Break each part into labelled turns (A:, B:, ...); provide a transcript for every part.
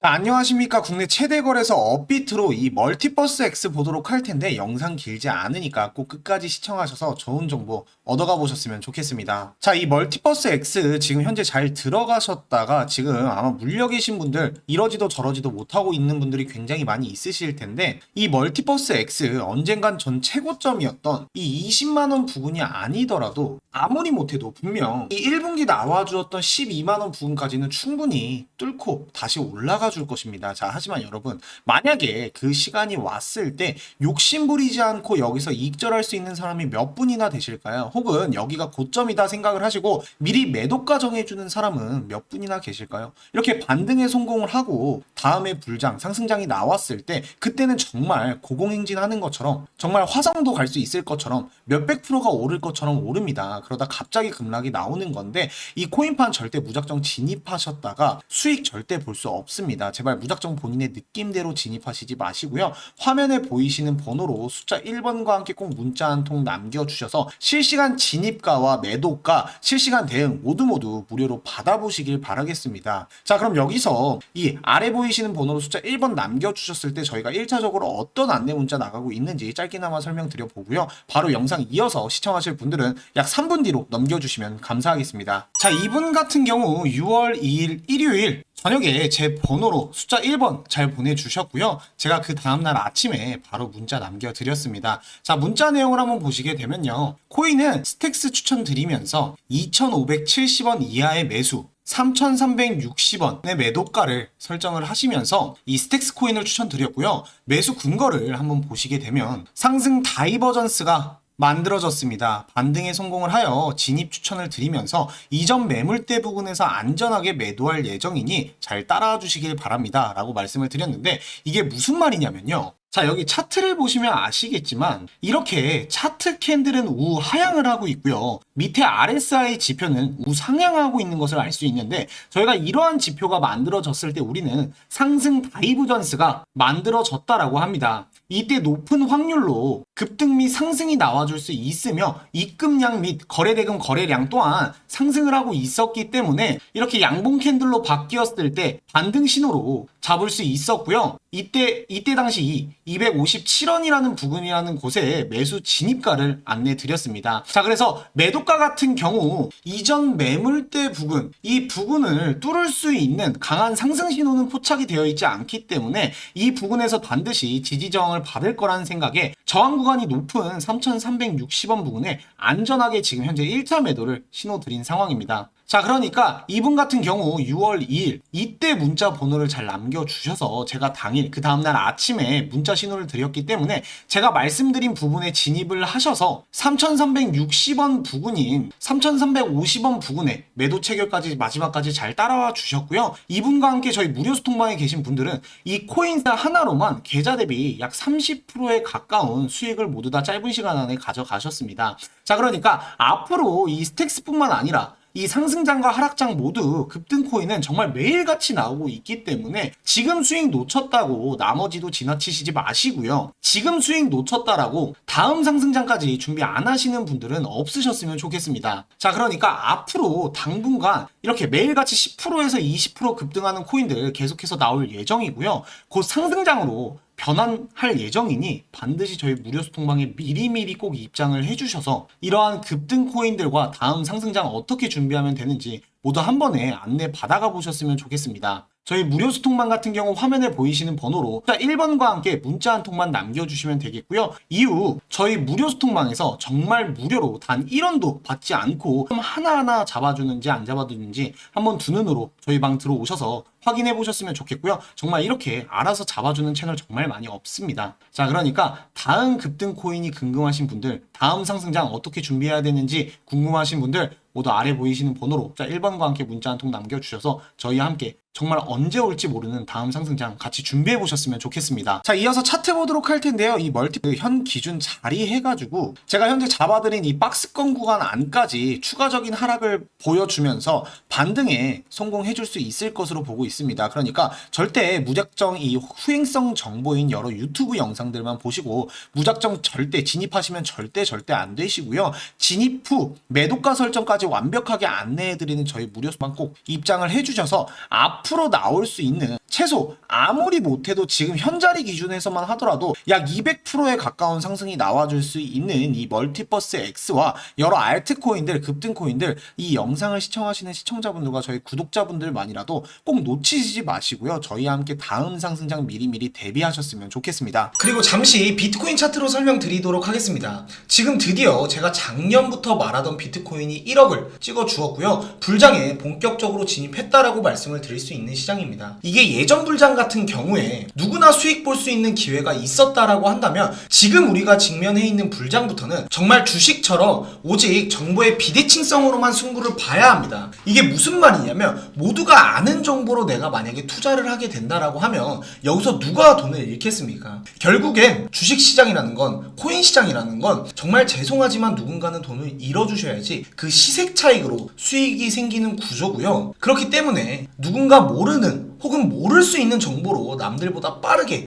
A: 자, 안녕하십니까. 국내 최대 거래소 업비트로 이 멀티버스 X 보도록 할 텐데 영상 길지 않으니까 꼭 끝까지 시청하셔서 좋은 정보 얻어가 보셨으면 좋겠습니다. 자, 이 멀티버스 X 지금 현재 잘 들어가셨다가 지금 아마 물려 계신 분들 이러지도 저러지도 못하고 있는 분들이 굉장히 많이 있으실 텐데 이 멀티버스 X 언젠간 전 최고점이었던 이 20만원 부근이 아니더라도 아무리 못해도 분명 이 1분기 나와주었던 12만원 부근까지는 충분히 뚫고 다시 올라가 줄 것입니다. 자, 하지만 여러분, 만약에 그 시간이 왔을 때 욕심 부리지 않고 여기서 익절할 수 있는 사람이 몇 분이나 되실까요? 혹은 여기가 고점이다 생각을 하시고 미리 매도가 정해주는 사람은 몇 분이나 계실까요? 이렇게 반등에 성공을 하고 다음에 불장, 상승장이 나왔을 때 그때는 정말 고공행진하는 것처럼 정말 화성도 갈 수 있을 것처럼 몇백 프로가 오를 것처럼 오릅니다. 그러다 갑자기 급락이 나오는 건데 이 코인판 절대 무작정 진입하셨다가 수익 절대 볼 수 없습니다. 제발 무작정 본인의 느낌대로 진입하시지 마시고요. 화면에 보이시는 번호로 숫자 1번과 함께 꼭 문자 한 통 남겨주셔서 실시간 진입가와 매도가, 실시간 대응 모두 모두 무료로 받아보시길 바라겠습니다. 자, 그럼 여기서 이 아래 보이시는 번호로 숫자 1번 남겨주셨을 때 저희가 1차적으로 어떤 안내 문자 나가고 있는지 짧게나마 설명드려 보고요. 바로 영상 이어서 시청하실 분들은 약 3분 뒤로 넘겨주시면 감사하겠습니다. 자, 이분 같은 경우 6월 2일 일요일 저녁에 제 번호로 숫자 1번 잘 보내주셨고요. 제가 그 다음날 아침에 바로 문자 남겨드렸습니다. 자, 문자 내용을 한번 보시게 되면요. 코인은 스택스 추천드리면서 2,570원 이하의 매수, 3,360원의 매도가를 설정을 하시면서 이 스택스 코인을 추천드렸고요. 매수 근거를 한번 보시게 되면 상승 다이버전스가 만들어졌습니다. 반등에 성공을 하여 진입 추천을 드리면서 이전 매물대 부근에서 안전하게 매도할 예정이니 잘 따라와 주시길 바랍니다. 라고 말씀을 드렸는데 이게 무슨 말이냐면요. 자, 여기 차트를 보시면 아시겠지만 이렇게 차트 캔들은 우하향을 하고 있고요. 밑에 RSI 지표는 우상향하고 있는 것을 알 수 있는데 저희가 이러한 지표가 만들어졌을 때 우리는 상승 다이브전스가 만들어졌다라고 합니다. 이때 높은 확률로 급등 및 상승이 나와줄 수 있으며 입금량 및 거래대금 거래량 또한 상승을 하고 있었기 때문에 이렇게 양봉 캔들로 바뀌었을 때 반등 신호로 잡을 수 있었고요. 이때 이때 당시 257원이라는 부근이라는 곳에 매수 진입가를 안내 드렸습니다. 자, 그래서 매도가 같은 경우 이전 매물대 부근 이 부근을 뚫을 수 있는 강한 상승 신호는 포착이 되어 있지 않기 때문에 이 부근에서 반드시 지지 저항을 받을 거라는 생각에 저항 구간이 높은 3,360원 부근에 안전하게 지금 현재 1차 매도를 신호 드린 상황입니다. 자, 그러니까 이분 같은 경우 6월 2일 이때 문자 번호를 잘 남겨주셔서 제가 당일 그 다음날 아침에 문자 신호를 드렸기 때문에 제가 말씀드린 부분에 진입을 하셔서 3,360원 부근인 3,350원 부근에 매도 체결까지 마지막까지 잘 따라와 주셨고요. 이분과 함께 저희 무료 소통방에 계신 분들은 이 코인사 하나로만 계좌 대비 약 30%에 가까운 수익을 모두 다 짧은 시간 안에 가져가셨습니다. 자, 그러니까 앞으로 이 스택스뿐만 아니라 이 상승장과 하락장 모두 급등 코인은 정말 매일같이 나오고 있기 때문에 지금 수익 놓쳤다고 나머지도 지나치시지 마시고요. 지금 수익 놓쳤다라고 다음 상승장까지 준비 안 하시는 분들은 없으셨으면 좋겠습니다. 자, 그러니까 앞으로 당분간 이렇게 매일같이 10%에서 20% 급등하는 코인들 계속해서 나올 예정이고요. 곧 상승장으로 변환할 예정이니 반드시 저희 무료 소통방에 미리미리 꼭 입장을 해주셔서 이러한 급등 코인들과 다음 상승장 어떻게 준비하면 되는지 모두 한 번에 안내 받아가 보셨으면 좋겠습니다. 저희 무료 소통방 같은 경우 화면에 보이시는 번호로 1번과 함께 문자 한 통만 남겨주시면 되겠고요. 이후 저희 무료 소통방에서 정말 무료로 단 1원도 받지 않고 하나하나 잡아주는지 안 잡아주는지 한번 두 눈으로 저희 방 들어오셔서 확인해 보셨으면 좋겠고요. 정말 이렇게 알아서 잡아주는 채널 정말 많이 없습니다. 자, 그러니까 다음 급등 코인이 궁금하신 분들, 다음 상승장 어떻게 준비해야 되는지 궁금하신 분들 모두 아래 보이시는 번호로 자 1번과 함께 문자 한 통 남겨주셔서 저희와 함께 정말 언제 올지 모르는 다음 상승장 같이 준비해 보셨으면 좋겠습니다. 자, 이어서 차트 보도록 할 텐데요. 이 멀티 현 기준 자리 해가지고 제가 현재 잡아드린 이 박스권 구간 안까지 추가적인 하락을 보여주면서 반등에 성공해 줄 수 있을 것으로 보고 있습니다. 그러니까 절대 무작정 이 후행성 정보인 여러 유튜브 영상들만 보시고 무작정 절대 진입하시면 절대 절대 안 되시고요. 진입 후 매도가 설정까지 완벽하게 안내해드리는 저희 무료 수방 꼭 입장을 해주셔서 앞으로 나올 수 있는 최소 아무리 못해도 지금 현자리 기준에서만 하더라도 약 200%에 가까운 상승이 나와줄 수 있는 이 멀티버스 X와 여러 알트코인들, 급등코인들 이 영상을 시청하시는 시청자분들과 저희 구독자분들만이라도 꼭 놓치지 마시고요. 저희와 함께 다음 상승장 미리미리 대비하셨으면 좋겠습니다.
B: 그리고 잠시 비트코인 차트로 설명드리도록 하겠습니다. 지금 드디어 제가 작년부터 말하던 비트코인이 1억을 찍어 주었고요. 불장에 본격적으로 진입했다라고 말씀을 드릴 수 있는 시장입니다. 이게 예전 불장 같은 경우에 누구나 수익 볼 수 있는 기회가 있었다라고 한다면 지금 우리가 직면해 있는 불장부터는 정말 주식처럼 오직 정보의 비대칭성으로만 승부를 봐야 합니다. 이게 무슨 말이냐면 모두가 아는 정보로 내가 만약에 투자를 하게 된다라고 하면 여기서 누가 돈을 잃겠습니까? 결국엔 주식 시장이라는 건 코인 시장이라는 건 정말 죄송하지만 누군가는 돈을 잃어주셔야지 그 시색 차익으로 수익이 생기는 구조고요. 그렇기 때문에 누군가 모르는 혹은 모를 수 있는 정보로 남들보다 빠르게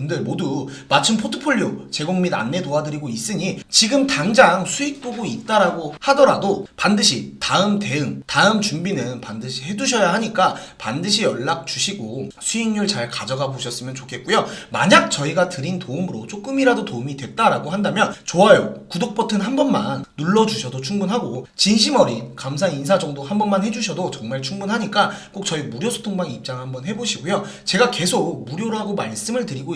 B: 들 모두 맞춤 포트폴리오 제공 및 안내 도와드리고 있으니 지금 당장 수익 보고 있다라고 하더라도 반드시 다음 대응, 다음 준비는 반드시 해두셔야 하니까 반드시 연락 주시고 수익률 잘 가져가 보셨으면 좋겠고요. 만약 저희가 드린 도움으로 조금이라도 도움이 됐다라고 한다면 좋아요, 구독 버튼 한 번만 눌러주셔도 충분하고 진심 어린 감사 인사 정도 한 번만 해주셔도 정말 충분하니까 꼭 저희 무료 소통방 입장 한번 해보시고요. 제가 계속 무료라고 말씀을 드리고